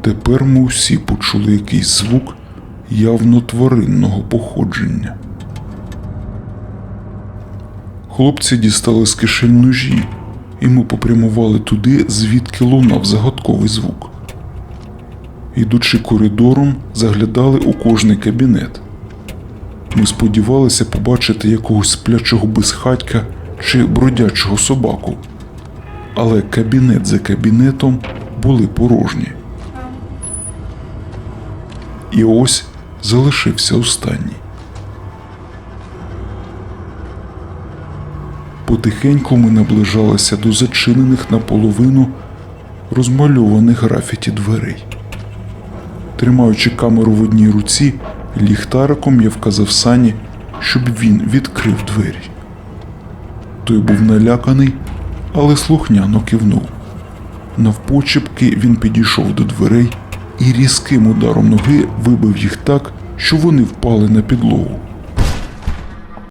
Тепер ми усі почули якийсь звук явно тваринного походження. Хлопці дістали з кишень ножі, і ми попрямували туди, звідки лунав загадковий звук. Ідучи коридором, заглядали у кожний кабінет. Ми сподівалися побачити якогось сплячого безхатька чи бродячого собаку. Але кабінет за кабінетом були порожні. І ось залишився останній. Потихеньку ми наближалися до зачинених наполовину розмальованих графіті дверей. Тримаючи камеру в одній руці, ліхтариком я вказав сані, щоб він відкрив двері. Той був наляканий, але слухняно кивнув. Навпочепки він підійшов до дверей і різким ударом ноги вибив їх так, що вони впали на підлогу.